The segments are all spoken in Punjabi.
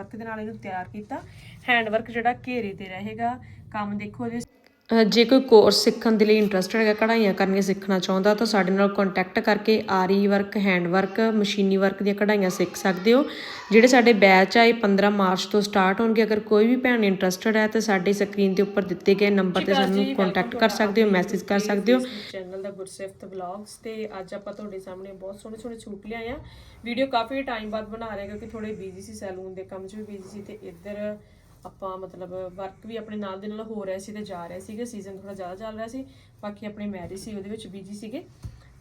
ਵਰਕ ਦੇ ਨਾਲ ਇਹਨੂੰ ਤਿਆਰ ਕੀਤਾ। ਹੈਂਡ ਵਰਕ ਜਿਹੜਾ ਘੇਰੇ ਤੇ ਰਹੇਗਾ। ਕੰਮ ਦੇਖੋ ਜੇ ਜੇ ਕੋਈ ਕੋਰਸ ਸਿੱਖਣ ਦੇ ਲਈ ਇੰਟਰਸਟਡ ਹੈਗਾ ਕਢਾਈਆਂ ਕਰਨੀਆਂ ਸਿੱਖਣਾ ਚਾਹੁੰਦਾ ਤਾਂ ਸਾਡੇ ਨਾਲ ਕੰਟੈਕਟ ਕਰਕੇ ਆਰੀ ਵਰਕ ਹੈਂਡ ਵਰਕ ਮਸ਼ੀਨੀ ਵਰਕ ਦੀਆਂ ਕਢਾਈਆਂ ਸਿੱਖ ਸਕਦੇ ਹੋ। ਜਿਹੜੇ ਸਾਡੇ ਬੈਚ ਆ ਇਹ 15 ਮਾਰਚ ਤੋਂ ਸਟਾਰਟ ਹੋਣਗੇ। ਅਗਰ ਕੋਈ ਵੀ ਭੈਣ ਇੰਟਰਸਟਡ ਹੈ ਤਾਂ ਸਾਡੀ ਸਕਰੀਨ ਦੇ ਉੱਪਰ ਦਿੱਤੇ ਗਏ ਨੰਬਰ ਤੇ ਸਾਨੂੰ ਕੰਟੈਕਟ ਕਰ ਸਕਦੇ ਹੋ ਮੈਸੇਜ ਕਰ ਸਕਦੇ ਹੋ। ਚੈਨਲ ਦਾ ਗੁਰਸਿਫਤ ਵਲੌਗਸ ਤੇ ਅੱਜ ਆਪਾਂ ਤੁਹਾਡੇ ਸਾਹਮਣੇ ਬਹੁਤ ਸੋਹਣੇ ਸੋਹਣੇ ਸੂਟ ਲਿਆਏ ਆ। ਵੀਡੀਓ ਕਾਫੀ ਟਾਈਮ ਬਾਅਦ ਬਣਾ ਰਹੇ ਕਿਉਂਕਿ ਥੋੜੇ ਬਿਜ਼ੀ ਸੀ ਸੈਲੂਨ ਦੇ ਕੰਮ 'ਚ ਵੀ ਬਿਜ਼ੀ ਸੀ ਤੇ ਇੱਧਰ ਆਪਾਂ ਮਤਲਬ ਵਰਕ ਵੀ ਆਪਣੇ ਨਾਲ ਦੇ ਨਾਲ ਹੋ ਰਿਹਾ ਸੀ ਤੇ ਜਾ ਰਿਹਾ ਸੀਗਾ ਸੀਜ਼ਨ ਥੋੜਾ ਜ਼ਿਆਦਾ ਚੱਲ ਰਿਹਾ ਸੀ, ਬਾਕੀ ਆਪਣੀ ਮੈਰਿਜ ਸੀ, ਉਹਦੇ ਵਿੱਚ ਬਿਜ਼ੀ ਸੀਗੇ।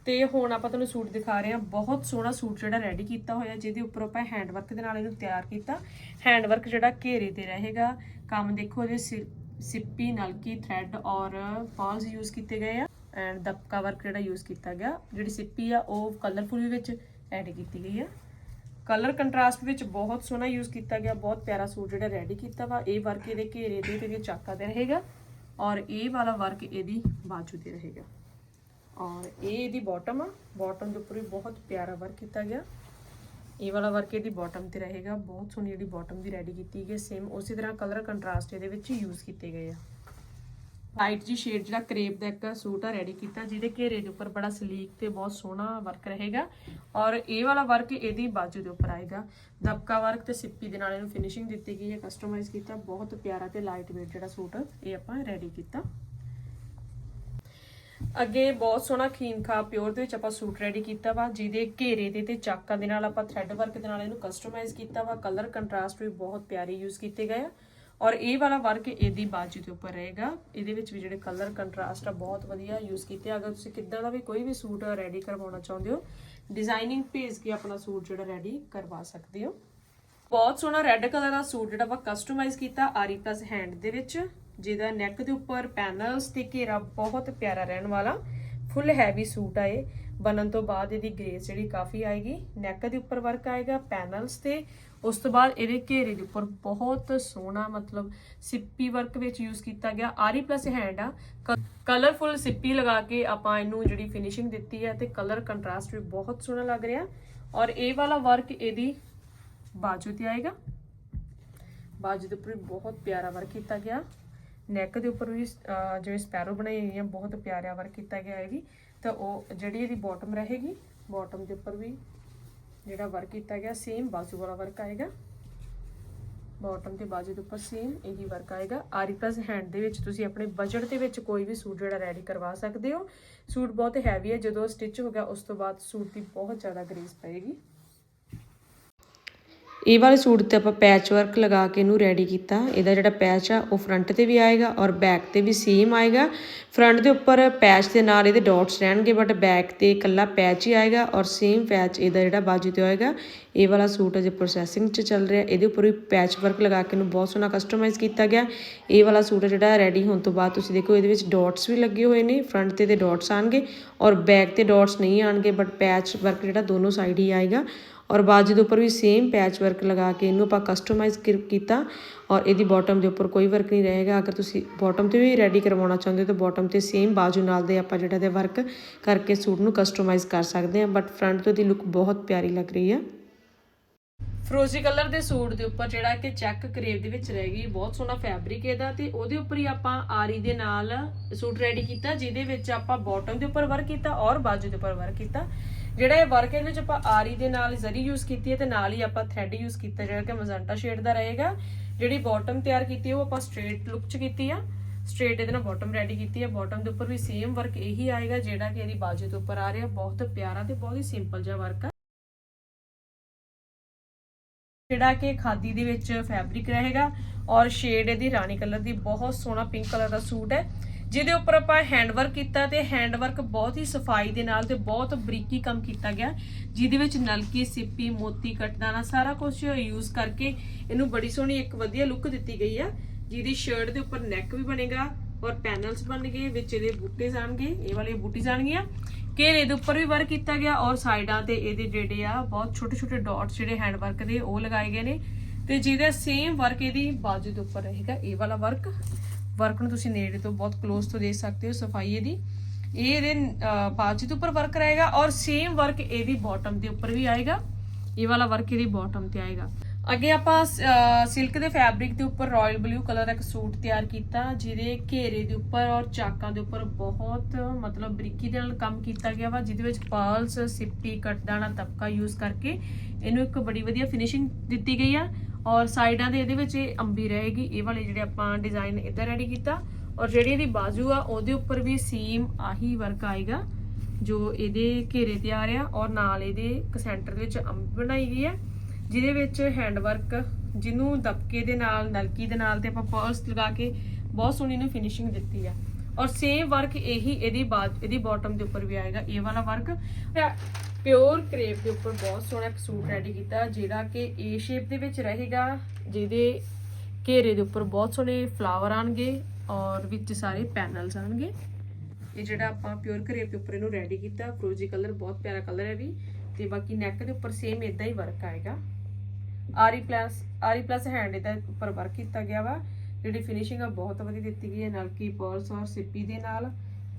ਤੇ ਹੁਣ ਆਪਾਂ ਤੁਹਾਨੂੰ ਸੂਟ ਦਿਖਾ ਰਹੇ ਹਾਂ, ਬਹੁਤ ਸੋਹਣਾ ਸੂਟ ਜਿਹੜਾ ਰੈਡੀ ਕੀਤਾ ਹੋਇਆ, ਜਿਹਦੇ ਉੱਪਰ ਆਪਾਂ ਹੈਂਡ ਵਰਕ ਦੇ ਨਾਲ ਇਹਨੂੰ ਤਿਆਰ ਕੀਤਾ। ਹੈਂਡ ਵਰਕ ਜਿਹੜਾ ਘੇਰੇ ਤੇ ਰਹੇਗਾ, ਕੰਮ ਦੇਖੋ ਜੇ ਸਿ- ਸਿੱਪੀ, ਨਲਕੀ ਥ੍ਰੈਡ ਔਰ ਪਾਲਸ ਯੂਜ਼ ਕੀਤੇ ਗਏ ਆ ਐਂਡ ਦਬਕਾ ਵਰਕ ਜਿਹੜਾ ਯੂਜ਼ ਕੀਤਾ ਗਿਆ, ਜਿਹੜੀ ਸਿੱਪੀ ਆ, ਉਹ ਕਲਰਫੁਲ ਵੀ ਵਿੱਚ ਐਡ ਕੀਤੀ ਗਈ ਆ। ਕਲਰ ਕੰਟਰਾਸਟ ਵਿੱਚ ਬਹੁਤ ਸੋਹਣਾ ਯੂਜ਼ ਕੀਤਾ ਗਿਆ, ਬਹੁਤ ਪਿਆਰਾ ਸੂਟ ਜਿਹੜਾ ਰੈਡੀ ਕੀਤਾ ਵਾ। ਇਹ ਵਰਕ ਇਹਦੇ ਘੇਰੇ ਤੇ ਤੇ ਇਹਦੇ ਚਾਕਾ ਤੇ ਰਹੇਗਾ ਔਰ ਇਹ ਵਾਲਾ ਵਰਕ ਇਹਦੀ ਬਾਜੂ ਤੇ ਰਹੇਗਾ। ਔਰ ਇਹ ਇਹਦੀ ਬਾਟਮ ਆ। ਬਾਟਮ ਦੇ ਉੱਪਰ ਵੀ ਬਹੁਤ ਪਿਆਰਾ ਵਰਕ ਕੀਤਾ ਗਿਆ। ਇਹ ਵਾਲਾ ਵਰਕ ਇਹਦੀ ਬਾਟਮ ਤੇ ਰਹੇਗਾ। ਬਹੁਤ ਸੋਹਣੀ ਜਿਹੜੀ ਬਾਟਮ ਦੀ ਰੈਡੀ ਕੀਤੀ ਗਈ ਸੇਮ ਉਸੇ ਤਰ੍ਹਾਂ ਕਲਰ ਕੰਟਰਾਸਟ ਇਹਦੇ ਵਿੱਚ ਯੂਜ਼ ਕੀਤੇ ਗਏ ਆ। ਵਾਈਟ ਜੀ ਸ਼ੇਡ ਜਿਹੜਾ ਕਰੇਪ ਦਾ ਇੱਕ ਸੂਟ ਆ ਰੈਡੀ ਕੀਤਾ, ਜਿਹਦੇ ਘੇਰੇ ਦੇ ਉੱਪਰ ਬੜਾ ਸਲੀਕ ਤੇ ਬਹੁਤ ਸੋਹਣਾ ਵਰਕ ਰਹੇਗਾ ਔਰ ਇਹ ਵਾਲਾ ਵਰਕ ਇਹਦੀ ਬਾਜੂ ਦੇ ਉੱਪਰ ਆਏਗਾ। ਦਬਕਾ ਵਰਕ ਤੇ ਸਿੱਪੀ ਦੇ ਨਾਲ ਇਹਨੂੰ ਫਿਨਿਸ਼ਿੰਗ ਦਿੱਤੀ ਗਈ ਹੈ ਕਸਟਮਾਈਜ਼ ਕੀਤਾ, ਬਹੁਤ ਪਿਆਰਾ ਤੇ ਲਾਈਟ ਵੇਟ ਜਿਹੜਾ ਸੂਟ ਇਹ ਆਪਾਂ ਰੈਡੀ ਕੀਤਾ। ਅੱਗੇ ਬਹੁਤ ਸੋਹਣਾ ਖੀਨ ਖਾ ਪਿਓਰ ਦੇ ਵਿੱਚ ਆਪਾਂ ਸੂਟ ਰੈਡੀ ਕੀਤਾ ਵਾ, ਜਿਹਦੇ ਘੇਰੇ ਦੇ ਤੇ ਚਾਕਾਂ ਦੇ ਨਾਲ ਆਪਾਂ ਥ੍ਰੈਡ ਵਰਕ ਦੇ ਨਾਲ ਇਹਨੂੰ ਕਸਟਮਾਈਜ਼ ਕੀਤਾ ਵਾ। ਕਲਰ ਕੰਟਰਾਸਟ ਵੀ ਬਹੁਤ ਪਿਆਰੇ ਯੂਜ਼ ਕੀਤੇ ਗਏ ਆ। ਔਰ ਇਹ ਵਾਲਾ ਵਰਕ ਇਹਦੀ ਬਾਜੂ ਦੇ ਉੱਪਰ ਰਹੇਗਾ। ਇਹਦੇ ਵਿੱਚ ਵੀ ਜਿਹੜੇ ਕਲਰ ਕੰਟਰਾਸਟ ਆ, ਬਹੁਤ ਵਧੀਆ ਯੂਜ਼ ਕੀਤੇ ਅਗਰ ਤੁਸੀਂ ਕਿੱਦਾਂ ਦਾ ਵੀ ਕੋਈ ਵੀ ਸੂਟ ਰੈਡੀ ਕਰਵਾਉਣਾ ਚਾਹੁੰਦੇ ਹੋ ਡਿਜ਼ਾਈਨਿੰਗ ਭੇਜ ਕੇ ਆਪਣਾ ਸੂਟ ਜਿਹੜਾ ਰੈਡੀ ਕਰਵਾ ਸਕਦੇ ਹੋ। ਬਹੁਤ ਸੋਹਣਾ ਰੈੱਡ ਕਲਰ ਦਾ ਸੂਟ ਜਿਹੜਾ ਆਪਾਂ ਕਸਟਮਾਈਜ਼ ਕੀਤਾ ਆਰੀ ਪਲਸ ਹੈਂਡ ਦੇ ਵਿੱਚ। ਜਿਹਦਾ ਨੈਕ ਦੇ ਉੱਪਰ ਪੈਨਲਸ ਤੇ ਘੇਰਾ ਬਹੁਤ ਪਿਆਰਾ ਰਹਿਣ ਵਾਲਾ ਫੁੱਲ ਹੈਵੀ ਸੂਟ ਆ ਇਹ। ਬਣਨ ਤੋਂ ਬਾਅਦ ਇਹਦੀ ਗ੍ਰੇਸ ਜਿਹੜੀ ਕਾਫੀ ਆਏਗੀ। ਨੈਕ ਦੇ ਉੱਪਰ ਵਰਕ ਆਏਗਾ ਪੈਨਲਸ ਤੇ ਉਸ ਤੋਂ ਬਾਅਦ ਇਹਦੇ ਘੇਰੇ ਦੇ ਉੱਪਰ ਬਹੁਤ ਸੋਹਣਾ ਮਤਲਬ ਸਿੱਪੀ ਵਰਕ ਵਿੱਚ ਯੂਜ਼ ਕੀਤਾ ਗਿਆ। ਆਰੀ ਪਲੱਸ ਹੈਂਡ ਆ। ਕਲਰਫੁਲ ਸਿੱਪੀ ਲਗਾ ਕੇ ਆਪਾਂ ਇਹਨੂੰ ਜਿਹੜੀ ਫਿਨਿਸ਼ਿੰਗ ਦਿੱਤੀ ਹੈ ਤੇ ਕਲਰ ਕੰਟਰਾਸਟ ਵੀ ਬਹੁਤ ਸੋਹਣਾ ਲੱਗ ਰਿਹਾ। ਔਰ ਇਹ ਵਾਲਾ ਵਰਕ ਇਹਦੀ ਬਾਜੂ ਤੇ ਆਏਗਾ। ਬਾਜੂ ਦੇ ਉੱਪਰ ਵੀ ਬਹੁਤ ਪਿਆਰਾ ਵਰਕ ਕੀਤਾ ਗਿਆ। ਨੈਕ ਦੇ ਉੱਪਰ ਵੀ ਜਿਵੇਂ ਸਪੈਰੋ ਬਣਾਈ ਹੋਈ ਹੈ ਬਹੁਤ ਪਿਆਰਾ ਵਰਕ ਕੀਤਾ ਗਿਆ ਹੈ ਵੀ। ਤਾਂ ਉਹ ਜਿਹੜੀ ਇਹਦੀ ਬਾਟਮ ਰਹੇਗੀ ਬਾਟਮ ਦੇ ਉੱਪਰ ਵੀ ਜਿਹੜਾ ਵਰਕ ਕੀਤਾ ਗਿਆ ਸੇਮ ਬਾਜੂ ਵਾਲਾ ਵਰਕ ਆਏਗਾ। ਬਾਟਮ ਤੇ ਬਾਜੂ ਦੇ ਉੱਪਰ ਸੇਮ ਇਹੀ ਵਰਕ ਆਏਗਾ। ਆਰੀ ਪਲਸ ਹੈਂਡ ਦੇ ਵਿੱਚ ਤੁਸੀਂ ਆਪਣੇ ਬਜਟ ਦੇ ਵਿੱਚ ਕੋਈ ਵੀ ਸੂਟ ਜਿਹੜਾ ਰੈਡੀ ਕਰਵਾ ਸਕਦੇ ਹੋ। ਸੂਟ ਬਹੁਤ ਹੈਵੀ ਹੈ। ਜਦੋਂ ਸਟਿਚ ਹੋ ਗਿਆ, ਉਸ ਤੋਂ ਬਾਅਦ ਸੂਟ ਦੀ ਬਹੁਤ ਜ਼ਿਆਦਾ ਗ੍ਰੇਸ ਪਏਗੀ। ਇਹ ਵਾਲੇ ਸੂਟ ਤੇ ਆਪਾਂ ਪੈਚ ਵਰਕ ਲਗਾ ਕੇ ਇਹਨੂੰ ਰੈਡੀ ਕੀਤਾ। ਇਹਦਾ ਜਿਹੜਾ ਪੈਚ ਆ, ਉਹ ਫਰੰਟ ਤੇ ਵੀ ਆਏਗਾ ਔਰ ਬੈਕ ਤੇ ਵੀ ਸੇਮ ਆਏਗਾ। ਫਰੰਟ ਦੇ ਉੱਪਰ ਪੈਚ ਦੇ ਨਾਲ ਇਹਦੇ ਡਾਟਸ ਰਹਿਣਗੇ ਬਟ ਬੈਕ ਤੇ ਇਕੱਲਾ ਪੈਚ ਹੀ ਆਏਗਾ ਔਰ ਸੇਮ ਪੈਚ ਇਹਦਾ ਜਿਹੜਾ ਬਾਜੂ ਤੇ ਆਏਗਾ ਇਹ ਵਾਲਾ ਸੂਟ ਅਜੇ ਪ੍ਰੋਸੈਸਿੰਗ 'ਚ ਚੱਲ ਰਿਹਾ। ਇਹਦੇ ਉੱਪਰ ਵੀ ਪੈਚ ਵਰਕ ਲਗਾ ਕੇ ਇਹਨੂੰ ਬਹੁਤ ਸੋਹਣਾ ਕਸਟਮਾਈਜ਼ ਕੀਤਾ ਗਿਆ। ਇਹ ਵਾਲਾ ਸੂਟ ਜਿਹੜਾ ਰੈਡੀ ਹੋਣ ਤੋਂ ਬਾਅਦ ਤੁਸੀਂ ਦੇਖੋ ਇਹਦੇ ਵਿੱਚ ਡਾਟਸ ਵੀ ਲੱਗੇ ਹੋਏ ਨੇ ਫਰੰਟ ਤੇ ਤੇ ਡਾਟਸ ਆਣਗੇ ਔਰ ਬੈਕ ਤੇ ਡਾਟਸ ਨਹੀਂ ਆਣਗੇ ਬਟ ਪੈਚ ਵਰਕ ਜਿਹੜਾ ਦੋਨੋਂ ਸਾਈਡ ਹੀ ਆਏਗਾ। ਔਰ ਬਾਜੂ ਦੇ ਉੱਪਰ ਵੀ ਸੇਮ ਪੈਚ ਵਰਕ ਲਗਾ ਕੇ ਇਹਨੂੰ ਆਪਾਂ ਕਸਟਮਾਈਜ਼ ਕੀਤਾ ਔਰ ਇਹਦੀ ਬਾਟਮ ਦੇ ਉੱਪਰ ਕੋਈ ਵਰਕ ਨਹੀਂ ਰਹੇਗਾ। ਅਗਰ ਤੁਸੀਂ ਬਾਟਮ ਤੇ ਵੀ ਰੈਡੀ ਕਰਵਾਉਣਾ ਚਾਹੁੰਦੇ ਹੋ ਤਾਂ ਬਾਟਮ ਤੇ ਸੇਮ ਬਾਜੂ ਨਾਲ ਦੇ ਆਪਾਂ ਜਿਹੜਾ ਦੇ ਵਰਕ ਕਰਕੇ ਸੂਟ ਨੂੰ ਕਸਟਮਾਈਜ਼ ਕਰ ਸਕਦੇ ਹਾਂ। ਬਟ ਫਰੰਟ ਤੋਂ ਦੀ ਲੁੱਕ ਬਹੁਤ ਪਿਆਰੀ ਲੱਗ ਰਹੀ ਹੈ ਫਰੋਜ਼ੀ ਕਲਰ ਦੇ ਸੂਟ ਦੇ ਉੱਪਰ ਜਿਹੜਾ ਕਿ ਚੈੱਕ ਕਰੇਵ ਦੇ ਵਿੱਚ ਰਹਿ ਗਈ, ਬਹੁਤ ਸੋਹਣਾ ਫੈਬਰਿਕ ਇਹਦਾ ਤੇ ਉਹਦੇ ਉੱਪਰ ਹੀ ਆਪਾਂ ਆਰੀ ਦੇ ਨਾਲ ਸੂਟ ਰੈਡੀ ਕੀਤਾ, ਜਿਹਦੇ ਵਿੱਚ ਆਪਾਂ ਬਾਟਮ ਦੇ ਉੱਪਰ ਵਰਕ ਕੀਤਾ ਔਰ ਬਾਜੂ ਦੇ ਉੱਪਰ ਵਰਕ ਕੀਤਾ। ਜਿਹੜਾ ਇਹ ਵਰਕ ਇਹਦੇ ਵਿੱਚ ਆਪਾਂ ਆਰੀ ਦੇ ਨਾਲ ਜ਼ਰੀ ਯੂਜ਼ ਕੀਤੀ ਹੈ ਤੇ ਨਾਲ ਹੀ ਆਪਾਂ ਥ੍ਰੈਡ ਯੂਜ਼ ਕੀਤਾ ਜਿਹੜਾ ਕਿ ਮਜ਼ੰਟਾ ਸ਼ੇਡ ਦਾ ਰਹੇਗਾ। ਜਿਹੜੀ ਬਾਟਮ ਤਿਆਰ ਕੀਤੀ ਉਹ ਆਪਾਂ ਸਟ੍ਰੇਟ ਲੁੱਕ ਚ ਕੀਤੀ ਆ। ਸਟ੍ਰੇਟ ਇਹਦੇ ਨਾਲ ਬਾਟਮ ਰੈਡੀ ਕੀਤੀ ਹੈ ਬਾਟਮ ਦੇ ਉੱਪਰ ਵੀ ਸੇਮ ਵਰਕ ਇਹੀ ਆਏਗਾ ਜਿਹੜਾ ਕਿ ਇਹਦੀ ਬਾਜੂ ਦੇ ਉੱਪਰ ਆ ਰਿਹਾ। ਬਹੁਤ ਪਿਆਰਾ ਤੇ ਬਹੁਤ ਹੀ ਸਿੰਪਲ ਜਿਹਾ ਵਰਕ ਆ। ਜਿਹੜਾ ਕਿ ਖਾਦੀ ਦੇ ਵਿੱਚ ਫੈਬਰਿਕ ਰਹੇਗਾ ਔਰ ਸ਼ੇਡ ਇਹਦੀ ਰਾਣੀ ਕਲਰ ਦੀ ਬਹੁਤ ਸੋਹਣਾ ਪਿੰਕ ਕਲਰ ਦਾ ਸੂਟ ਹੈ। ਜਿਹਦੇ ਉੱਪਰ ਆਪਾਂ ਹੈਂਡ ਵਰਕ ਕੀਤਾ ਤੇ ਹੈਂਡ ਵਰਕ ਬਹੁਤ ਹੀ ਸਫ਼ਾਈ ਦੇ ਨਾਲ ਤੇ ਬਹੁਤ ਬਰੀਕੀ ਕੰਮ ਕੀਤਾ ਗਿਆ। ਜਿਹਦੇ ਵਿੱਚ ਨਲਕੀ, ਸਿੱਪੀ, ਮੋਤੀ ਕਟਦਾਨਾ ਸਾਰਾ ਕੁਝ ਯੂਜ਼ ਕਰਕੇ ਇਹਨੂੰ ਬੜੀ ਸੋਹਣੀ ਇੱਕ ਵਧੀਆ ਲੁੱਕ ਦਿੱਤੀ ਗਈ ਆ ਜਿਹਦੀ ਸ਼ਰਟ ਦੇ ਉੱਪਰ ਨੈਕ ਵੀ ਬਣੇਗਾ ਔਰ ਪੈਨਲਸ ਬਣਨਗੇ ਵਿੱਚ ਇਹਦੇ ਬੂਟੇ ਜਾਣਗੇ ਇਹ ਵਾਲੇ ਬੂਟੀ ਜਾਣਗੀਆਂ। ਘੇਰੇ ਦੇ ਉੱਪਰ ਵੀ ਵਰਕ ਕੀਤਾ ਗਿਆ ਔਰ ਸਾਈਡਾਂ ਤੇ ਇਹਦੇ ਜਿਹੜੇ ਆ ਬਹੁਤ ਛੋਟੇ ਛੋਟੇ ਡਾਟਸ ਜਿਹੜੇ ਹੈਂਡ ਵਰਕ ਦੇ ਉਹ ਲਗਾਏ ਗਏ ਨੇ। ਤੇ ਜਿਹਦਾ ਸੇਮ ਵਰਕ ਇਹਦੀ ਬਾਜੂ ਦੇ ਉੱਪਰ ਰਹੇਗਾ ਇਹ ਵਾਲਾ ਵਰਕ ਵਰਕ ਨੂੰ ਤੁਸੀਂ ਨੇੜੇ ਤੋਂ ਬਹੁਤ ਕਲੋਜ਼ ਤੋਂ ਦੇਖ ਸਕਦੇ ਹੋ ਸਫ਼ਾਈ ਇਹਦੀ। ਇਹ ਇਹਦੇ ਅਹ, ਬਾਜੂ ਦੇ ਉੱਪਰ ਵਰਕ ਰਹੇਗਾ ਔਰ ਸੇਮ ਵਰਕ ਇਹਦੀ ਬਾਟਮ ਦੇ ਉੱਪਰ ਵੀ ਆਏਗਾ। ਇਹ ਵਾਲਾ ਵਰਕ ਇਹਦੀ ਬਾਟਮ ਤੇ ਆਏਗਾ। ਅੱਗੇ ਆਪਾਂ ਸਿਲਕ ਦੇ ਫੈਬਰਿਕ ਦੇ ਉੱਪਰ ਰਾਇਲ ਬਲੂ ਕਲਰ ਦਾ ਇੱਕ ਸੂਟ ਤਿਆਰ ਕੀਤਾ, ਜਿਹਦੇ ਘੇਰੇ ਦੇ ਉੱਪਰ ਔਰ ਚਾਕਾਂ ਦੇ ਉੱਪਰ ਬਹੁਤ, ਮਤਲਬ ਬਰੀਕੀ ਦੇ ਨਾਲ ਕੰਮ ਕੀਤਾ ਗਿਆ ਵਾ, ਜਿਹਦੇ ਵਿੱਚ ਪਰਲਸ ਸਿੱਪੀ, ਕਟਦਾਣਾ ਤਬਕਾ ਯੂਜ਼ ਕਰਕੇ ਇਹਨੂੰ ਇੱਕ ਬੜੀ ਵਧੀਆ ਫਿਨਿਸ਼ਿੰਗ ਦਿੱਤੀ ਗਈ ਆ। ਔਰ ਸਾਈਡਾਂ ਦੇ ਇਹਦੇ ਵਿੱਚ ਇਹ ਅੰਬੀ ਰਹੇਗੀ, ਇਹ ਵਾਲੇ ਜਿਹੜੇ ਆਪਾਂ ਡਿਜ਼ਾਈਨ ਇਦਾਂ ਰੈਡੀ ਕੀਤਾ। ਔਰ ਜਿਹੜੀ ਇਹਦੀ ਬਾਜੂ ਆ, ਉਹਦੇ ਉੱਪਰ ਵੀ ਸੇਮ ਆਹੀ ਵਰਕ ਆਏਗਾ, ਜੋ ਇਹਦੇ ਘੇਰੇ ਤੇ ਆ ਰਿਹਾ। ਔਰ ਨਾਲ ਇਹਦੇ ਇੱਕ ਸੈਂਟਰ ਦੇ ਵਿੱਚ ਅੰਬ ਬਣਾਈ ਗਈ ਹੈ ਜਿਹਦੇ ਵਿੱਚ ਹੈਂਡ ਵਰਕ ਜਿਹਨੂੰ ਦਬਕੇ ਦੇ ਨਾਲ, ਨਲਕੀ ਦੇ ਨਾਲ ਤੇ ਆਪਾਂ ਪਰਸ ਲਗਾ ਕੇ ਬਹੁਤ ਸੋਹਣੀ ਨੂੰ ਫਿਨਿਸ਼ਿੰਗ ਦਿੱਤੀ ਆ। ਔਰ ਸੇਮ ਵਰਕ ਇਹੀ ਇਹਦੀ ਬਾਜ ਇਹਦੀ ਬਾਟਮ ਦੇ ਉੱਪਰ ਵੀ ਆਏਗਾ, ਇਹ ਵਾਲਾ ਵਰਕ ਪਿਓਰ ਕਰੇਪ ਦੇ ਉੱਪਰ ਬਹੁਤ ਸੋਹਣਾ ਇੱਕ ਸੂਟ ਰੈਡੀ ਕੀਤਾ, ਜਿਹੜਾ ਕਿ ਏ ਸ਼ੇਪ ਦੇ ਵਿੱਚ ਰਹੇਗਾ, ਜਿਹਦੇ ਘੇਰੇ ਦੇ ਉੱਪਰ ਬਹੁਤ ਸੋਹਣੇ ਫਲਾਵਰ ਆਣਗੇ ਔਰ ਵਿੱਚ ਸਾਰੇ ਪੈਨਲਸ ਆਣਗੇ। ਇਹ ਜਿਹੜਾ ਆਪਾਂ ਪਿਓਰ ਕਰੇਪ ਦੇ ਉੱਪਰ ਇਹਨੂੰ ਰੈਡੀ ਕੀਤਾ, ਫਰੋਜੀ ਕਲਰ ਬਹੁਤ ਪਿਆਰਾ ਕਲਰ ਹੈ ਵੀ। ਤੇ ਬਾਕੀ ਨੈਕ ਦੇ ਉੱਪਰ ਸੇਮ ਇਦਾਂ ਹੀ ਵਰਕ ਆਏਗਾ। ਆਰੀ ਪਲੱਸ ਆਰੀ ਪਲੱਸ ਹੈਂਡ ਇਹਦਾ ਉੱਪਰ ਵਰਕ ਕੀਤਾ ਗਿਆ ਵਾ। ਜਿਹੜੀ ਫਿਨਿਸ਼ਿੰਗ ਆ ਬਹੁਤ ਵਧੀਆ ਦਿੱਤੀ ਗਈ ਹੈ, ਨਾਲ ਕੀ ਪਰਸ ਔਰ ਸਿੱਪੀ ਦੇ ਨਾਲ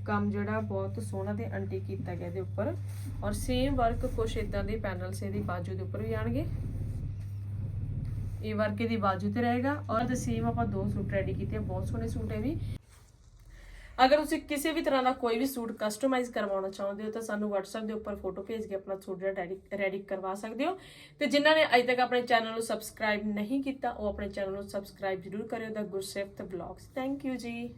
ਕੰਮ ਜਿਹੜਾ ਬਹੁਤ ਸੋਹਣਾ ਤੇ ਅੰਟੀ ਕੀਤਾ ਗਿਆ ਇਹਦੇ ਉੱਪਰ। ਔਰ ਸੇਮ ਵਰਕ ਕੁਛ ਇਦਾਂ ਦੇ ਪੈਨਲਸ ਇਹਦੀ ਬਾਜੂ ਦੇ ਉੱਪਰ ਵੀ ਆਣਗੇ ਇਹ ਵਰਕ ਇਹਦੀ ਬਾਜੂ ਤੇ ਰਹੇਗਾ। ਔਰ ਤੇ ਸੇਮ ਆਪਾਂ ਦੋ ਸੂਟ ਰੈਡੀ ਕੀਤੇ ਬਹੁਤ ਸੋਹਣੇ ਸੂਟ ਇਹ ਵੀ। ਅਗਰ ਤੁਸੀਂ ਕਿਸੇ ਵੀ ਤਰ੍ਹਾਂ ਦਾ ਕੋਈ ਵੀ ਸੂਟ ਕਸਟਮਾਈਜ਼ ਕਰਵਾਉਣਾ ਚਾਹੁੰਦੇ ਹੋ ਤਾਂ ਸਾਨੂੰ WhatsApp ਦੇ ਉੱਪਰ ਫੋਟੋ ਭੇਜ ਕੇ ਆਪਣਾ ਸੂਟ ਜਿਹੜਾ ਰੈਡੀ ਕਰਵਾ ਸਕਦੇ ਹੋ। ਤੇ ਜਿਨ੍ਹਾਂ ਨੇ ਅਜੇ ਤੱਕ ਆਪਣੇ ਚੈਨਲ ਨੂੰ ਸਬਸਕ੍ਰਾਈਬ ਨਹੀਂ ਕੀਤਾ, ਉਹ ਆਪਣੇ ਚੈਨਲ ਨੂੰ ਸਬਸਕ੍ਰਾਈਬ ਜ਼ਰੂਰ ਕਰਿਓ ਦਾ ਗੁਰਸੇਵ ਤੇ ਬਲੌਗਸ ਥੈਂਕ ਯੂ ਜੀ।